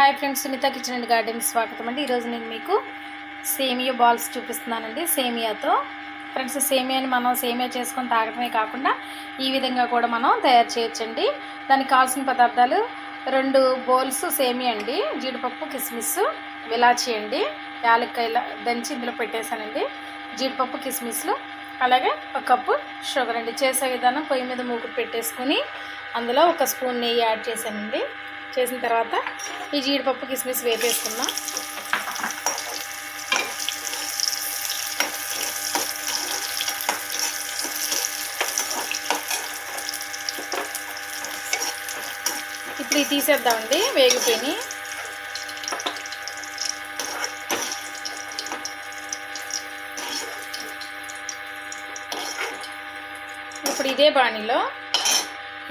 Hi friends Sunitha kitchen and garden స్వాగతం అండి. ఈరోజు నేను మీకు సేమియా బాల్స్ చూపిస్తున్నానండి. సేమియాతో. ఫ్రెండ్స్ సేమియాని మనం సేమియా చేసుకొని తాగడమే కాకుండా ఈ విధంగా కూడా మనం తయారు చేయొచ్చండి. దానికి కావాల్సిన పదార్థాలు రెండు బౌల్స్ సేమియా అండి జీడిపప్పు కిస్మిస్ విలాచి అండి యాలక్కాయల దంచి ఇందులో పెట్టేశానండి. జీడిపప్పు కిస్మిస్లు అలాగే ఒక కప్పు షుగర్ అండి. చేసే విధానం పొయ్యి మీద మూకుడు పెట్టేసుకుని అందులో ఒక స్పూన్ నెయ్యి యాడ్ చేశానండి. చేసిన తర్వాత ఈ జీడిపప్పు కిస్మిస్ వేపేసుకుందాం. ఇప్పుడు ఇది తీసేద్దామండి వేగిపోయి ఇప్పుడు ఇదే బాణీలో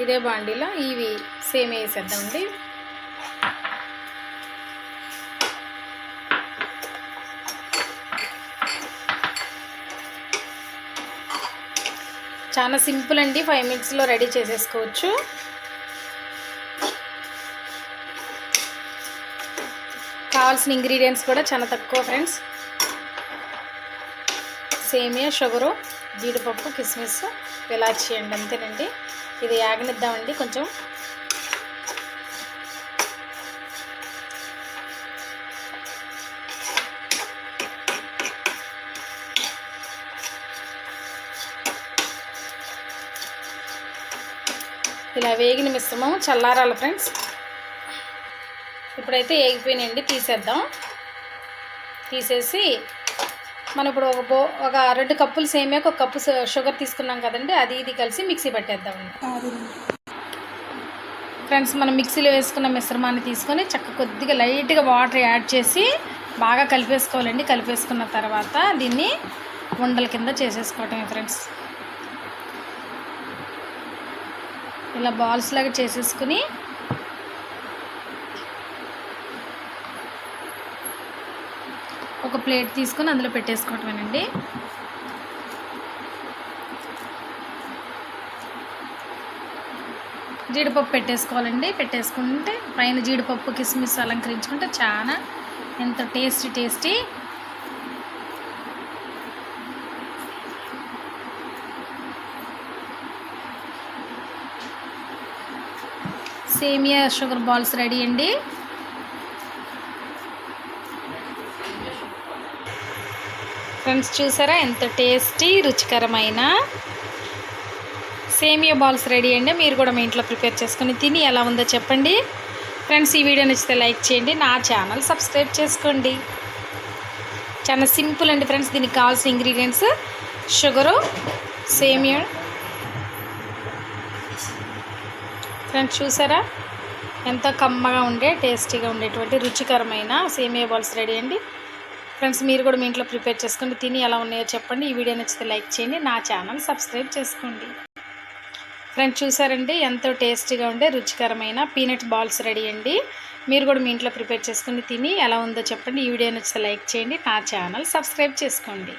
ఇదే బాండీలో ఇవి సేమ్ వేసేద్దామండి. చాలా సింపుల్ అండి. ఫైవ్ మినిట్స్లో రెడీ చేసేసుకోవచ్చు. కావాల్సిన ఇంగ్రీడియంట్స్ కూడా చాలా తక్కువ ఫ్రెండ్స్. సేమియా షుగరు జీడిపప్పు కిస్మిస్ ఇలాచి అండి అంతేనండి. ఇది యాగనిద్దామండి. కొంచెం ఇలా వేగిన మిశ్రమం చల్లారాలి ఫ్రెండ్స్. ఇప్పుడైతే వేగిపోయినాయండి తీసేద్దాం. తీసేసి మనం ఇప్పుడు ఒక బో ఒక రెండు కప్పులు సేమియాకి ఒక కప్పు షుగర్ తీసుకున్నాం కదండి అది ఇది కలిసి మిక్సీ పట్టేద్దామండి. ఫ్రెండ్స్ మనం మిక్సీలో వేసుకున్న మిశ్రమాన్ని తీసుకొని చక్క కొద్దిగా లైట్గా వాటర్ యాడ్ చేసి బాగా కలిపేసుకోవాలండి. కలిపేసుకున్న తర్వాత దీన్ని ఉండల కింద చేసేసుకోవటమే ఫ్రెండ్స్. ఇలా బాల్స్ లాగా చేసేసుకుని ఒక ప్లేట్ తీసుకొని అందులో పెట్టేసుకోవటమేనండి. జీడిపప్పు పెట్టేసుకోవాలండి. పెట్టేసుకుంటే పైన జీడిపప్పు కిస్మిస్ అలంకరించుకుంటే చాలా ఎంత టేస్టీ టేస్టీ సేమియా షుగర్ బాల్స్ రెడీ అండి. ఫ్రెండ్స్ చూసారా ఎంత టేస్టీ రుచికరమైన సేమియా బాల్స్ రెడీ అండి. మీరు కూడా మీ ఇంట్లో ప్రిపేర్ చేసుకొని తిని ఎలా ఉందో చెప్పండి. ఫ్రెండ్స్ ఈ వీడియో నచ్చితే లైక్ చేయండి. నా ఛానల్ సబ్స్క్రైబ్ చేసుకోండి. చాలా సింపుల్ అండి ఫ్రెండ్స్ దీనికి కావాల్సిన ఇంగ్రీడియంట్స్. షుగరు సేమియా ఫ్రెండ్స్ చూసారా? ఎంతో కమ్మగా ఉండే టేస్టీగా ఉండేటువంటి రుచికరమైన సేమియా బాల్స్ రెడీ అండి. ఫ్రెండ్స్ మీరు కూడా మీ ఇంట్లో ప్రిపేర్ చేసుకోండి తిని ఎలా ఉన్నాయో చెప్పండి. ఈ వీడియో నచ్చితే లైక్ చేయండి నా ఛానల్ సబ్స్క్రైబ్ చేసుకోండి. ఫ్రెండ్స్ చూసారండి? ఎంతో టేస్టీగా ఉండే రుచికరమైన పీనట్ బాల్స్ రెడీ అండి. మీరు కూడా మీ ఇంట్లో ప్రిపేర్ చేసుకుని తిని ఎలా ఉందో చెప్పండి. ఈ వీడియో నచ్చితే లైక్ చేయండి నా ఛానల్ సబ్స్క్రైబ్ చేసుకోండి.